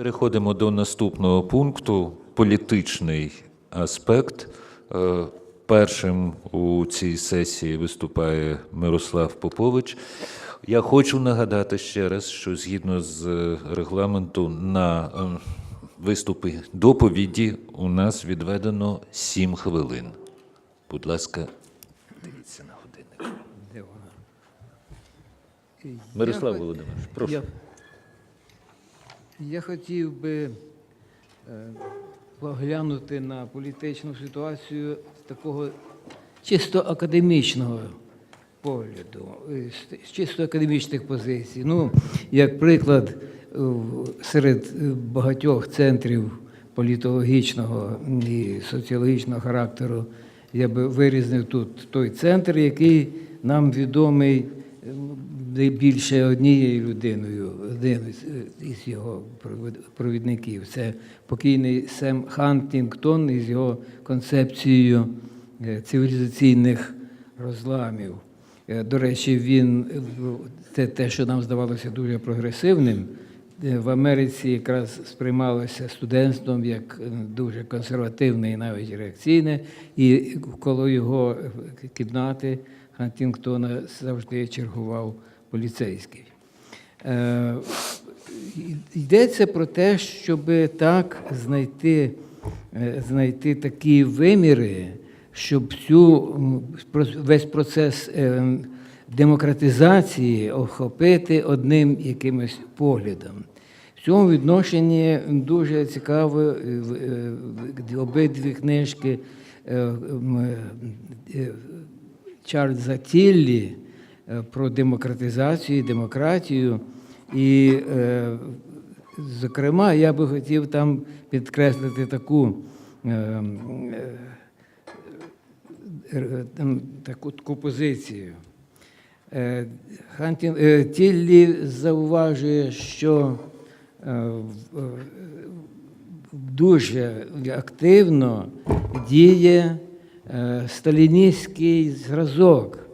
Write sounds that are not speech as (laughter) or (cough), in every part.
Переходимо до наступного пункту політичний аспект. Е, Першим у цій сесії виступає Мирослав Попович. Я хочу нагадати ще раз, що згідно з е, регламенту на е, виступи доповіді у нас відведено 7 хвилин. Будь ласка, дивіться на годинник. Мирослав Володимирович, прошу. Я, хотів би е, поглянути на політичну ситуацію з такого чисто академічного погляду, е, з- чисто академічних позицій. Ну, як приклад, е, серед багатьох центрів політологічного і соціологічного характеру я би вирізнив тут той центр, який нам відомий е, більше однією людиною, один із- його провід- провідників. Це покійний Сем Хантінгтон із його концепцією е, цивілізаційних розламів. Е, До речі, він це те, що нам здавалося дуже прогресивним. е, В Америці якраз сприймалося студентством як дуже консервативне і навіть реакційне, і коло його кімнати Хантінгтона завжди чергував поліцейський. Е, Йдеться про те, щоб так знайти, е, знайти такі виміри, щоб цю весь процес е, демократизації охопити одним якимось поглядом. В цьому відношенні дуже цікаво обидві книжки Чарльза Тіллі про демократизацію демократію. І, е, зокрема, я би хотів там підкреслити таку, е, е, е, таку, таку позицію. Е, Хантін, е, Тіллі зауважує, що е, е, дуже активно діє е, сталіністський зразок,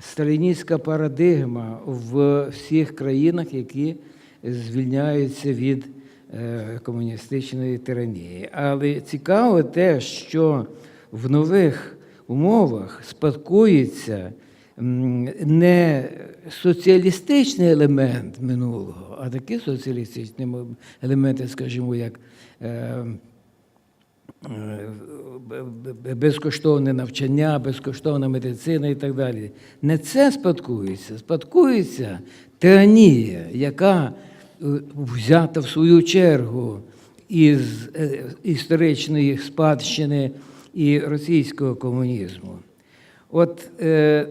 сталіністська парадигма в всіх країнах, які звільняються від е, комуністичної тиранії. Але цікаво те, що в нових умовах спадкується не соціалістичний елемент минулого, а такі соціалістичні елементи, скажімо, як е, безкоштовне навчання, безкоштовна медицина і так далі. Не це спадкується, спадкується тиранія, яка е, взята в свою чергу із е, історичної спадщини і російського комунізму. От е,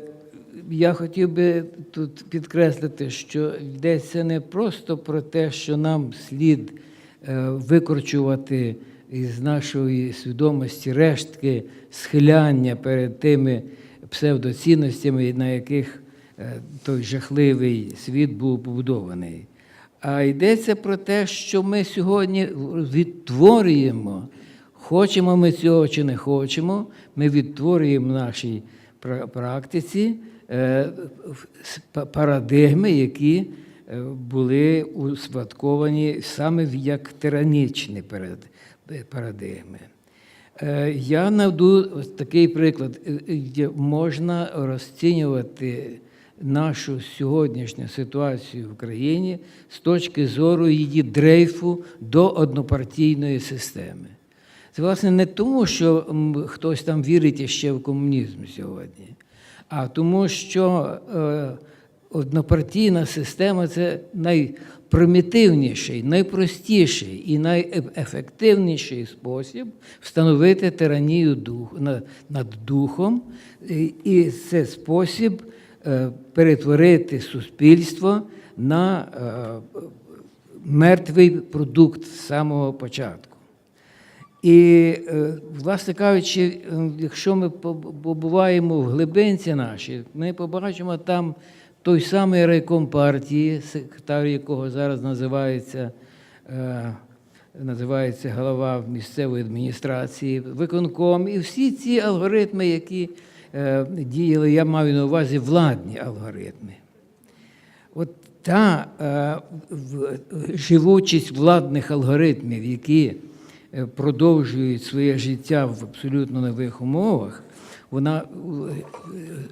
я хотів би тут підкреслити, що йдеться не просто про те, що нам слід е, викорчувати із нашої свідомості рештки схиляння перед тими псевдоцінностями, на яких е, той жахливий світ був побудований. А йдеться про те, що ми сьогодні відтворюємо, хочемо ми цього чи не хочемо, ми відтворюємо в нашій практиці е, парадигми, які е, були успадковані саме як тиранічні перед- парадигми. Е, Я наведу такий приклад. Е, Можна розцінювати нашу сьогоднішню ситуацію в країні з точки зору її дрейфу до однопартійної системи. Це, власне, не тому, що хтось там вірить ще в комунізм сьогодні, а тому, що е, однопартійна система це найпримітивніший, найпростіший і найефективніший спосіб встановити тиранію над духом, і- це спосіб е, перетворити суспільство на е, мертвий продукт з самого початку. І, е, власне кажучи, якщо ми побуваємо в глибинці нашій, ми побачимо там той самий райком партії, секретар якого зараз називається, е, називається голова місцевої адміністрації, виконком, і всі ці алгоритми, які е, діяли, я маю на увазі владні алгоритми. От та е, живучість владних алгоритмів, які продовжують своє життя в абсолютно нових умовах, вона е,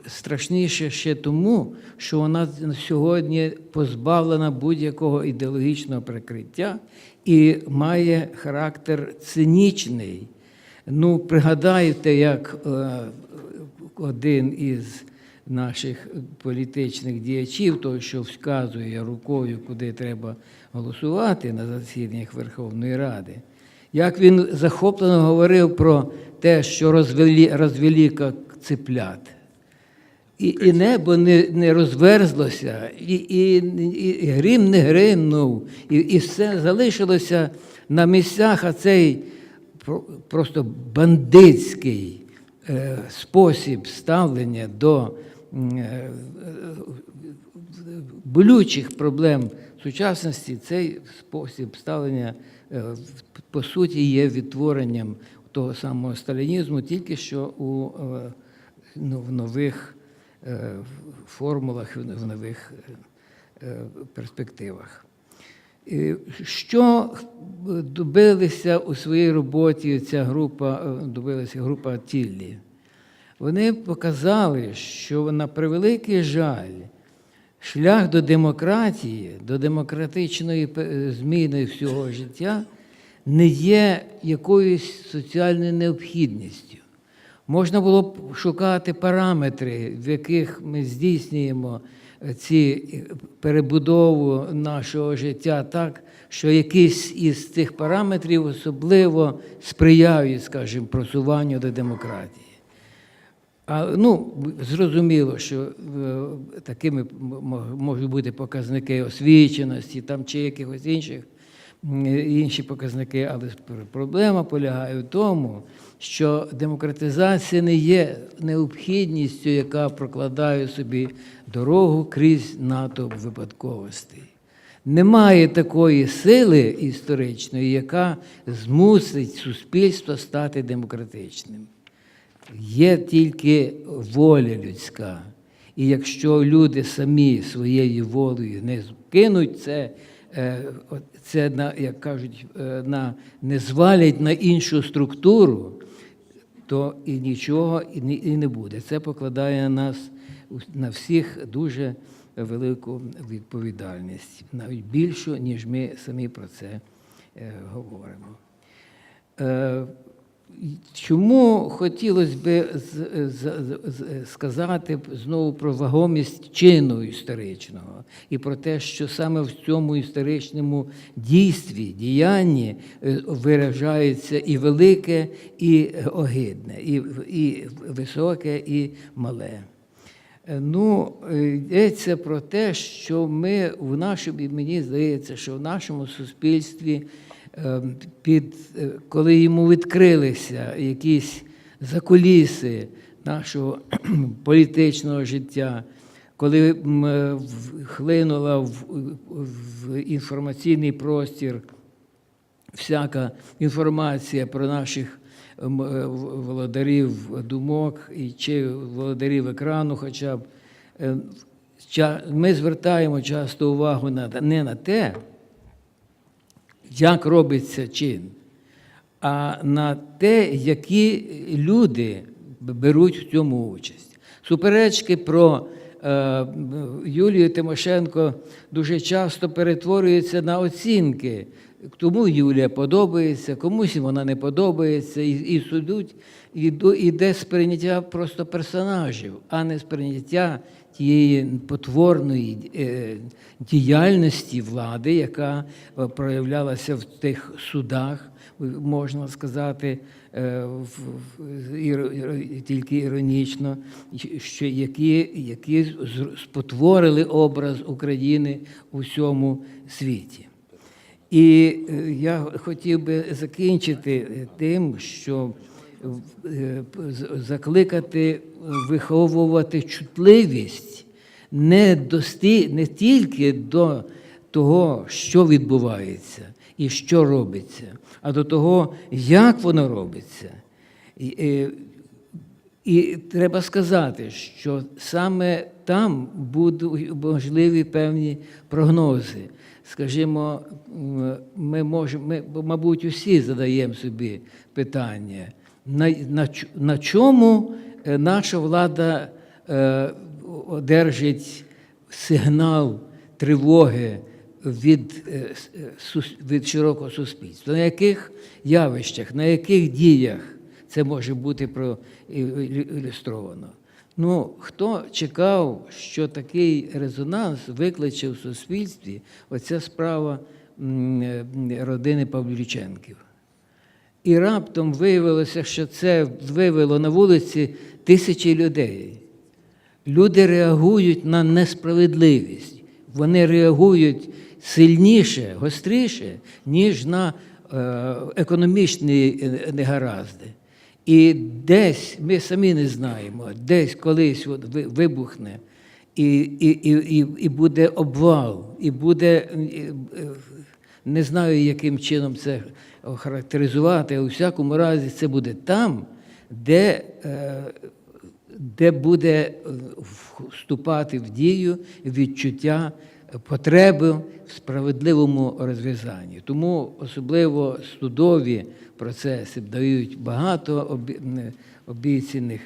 страшніша ще тому, що вона сьогодні позбавлена будь-якого ідеологічного прикриття і має характер цинічний. Ну, пригадайте, як е, один із наших політичних діячів, той, що вказує рукою, куди треба голосувати на засіданнях Верховної Ради, як він захоплено говорив про те, що розвели як цеплят. І, і небо не, не розверзлося, і, і, і грім не гримнув, і, і все залишилося на місцях, а цей просто бандитський е, спосіб ставлення до е, болючих проблем сучасності, цей спосіб ставлення е, по суті є відтворенням того самого сталінізму, тільки що у е, ну, в нових е, формулах, в нових перспективах. Що добилися у своїй роботі ця група, добилася група Тіллі? Вони показали, що на превеликий жаль, шлях до демократії, до демократичної зміни всього життя не є якоюсь соціальною необхідністю. Можна було б шукати параметри, в яких ми здійснюємо ці перебудову нашого життя так, що якісь із цих параметрів особливо сприяють, скажімо, просуванню до демократії. А, ну, зрозуміло, що е, такими можуть бути показники освіченості там, чи якихось інших, інші показники, але проблема полягає в тому, що демократизація не є необхідністю, яка прокладає собі дорогу крізь натовп випадковостей. Немає такої сили історичної, яка змусить суспільство стати демократичним. Є тільки воля людська. І якщо люди самі своєю волею не кинуть це, е, це на, як кажуть, е, на, не звалять на іншу структуру, то і нічого і не, буде. Це покладає на нас на всіх дуже велику відповідальність, навіть більшу, ніж ми самі про це е, говоримо. Е, Чому хотілося б сказати знову про вагомість чину історичного і про те, що саме в цьому історичному дійстві, діянні е, виражається і велике, і огидне, і, і високе, і мале. Е, Ну, е, йдеться про те, що ми в нашому, мені здається, що в нашому суспільстві, е, під, е, коли йому відкрилися якісь закуліси нашого (clears throat) політичного життя, коли е, хлинула в, в інформаційний простір всяка інформація про наших ем, е, володарів думок і чи володарів екрану, хоча б ми звертаємо часто увагу на не на те, як робиться чин, а на те, які люди беруть в цьому участь. Суперечки про е, Юлію Тимошенко дуже часто перетворюються на оцінки. Тому Юлія подобається, комусь вона не подобається, і, і судуть, іде сприйняття просто персонажів, а не сприйняття тієї потворної е, діяльності влади, яка е, проявлялася в тих судах, можна сказати, е, тільки іронічно, що які, які спотворили образ України у всьому світі. І я хотів би закінчити тим, що закликати виховувати чутливість не, дости, не тільки до того, що відбувається і що робиться, а до того, як воно робиться. І, е, І треба сказати, що саме там будуть можливі певні прогнози. Скажімо, ми можемо, ми, мабуть, усі задаємо собі питання, на, на, на чому е, наша влада е, одержить сигнал тривоги від, е, е, від широкого суспільства, на яких явищах, на яких діях це може бути проілюстровано. Ну, хто чекав, що такий резонанс викличе в суспільстві оця справа е, родини Павлюченків? І раптом виявилося, що це вивело на вулиці тисячі людей. Люди реагують на несправедливість. Вони реагують сильніше, гостріше, ніж на е, економічні е, негаразди. І десь, ми самі не знаємо, десь колись от вибухне, і, і, і, і, буде обвал, і буде. Не знаю, яким чином це охарактеризувати, а у всякому разі це буде там, де е, де буде е, вступати в дію відчуття потреби в справедливому розв'язанні. Тому особливо судові процеси дають багато обіцяних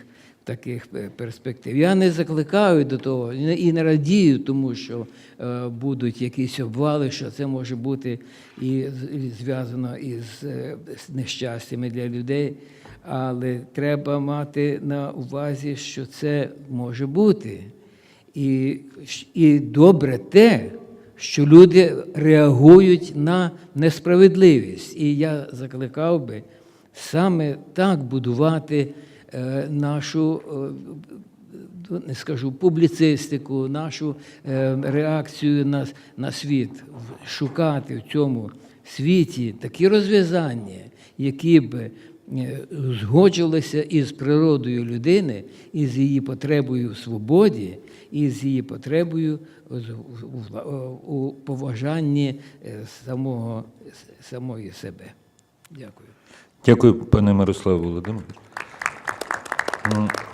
таких е, перспектив. Я не закликаю до того і не- радію, тому що е, будуть якісь обвали, що це може бути і зв'язано із е, нещастями для людей. Але треба мати на увазі, що це може бути. І, і добре те, що люди реагують на несправедливість. І я закликав би саме так будувати нашу, е, не скажу, публіцистику, нашу е, реакцію на, на світ, шукати в цьому світі такі розв'язання, які е, згоджувалися із природою людини, із її потребою в свободі, і з її потребою у- поважанні е, самого, самої себе. Дякую. Дякую, пане Мирославе Володимировичу. Mm.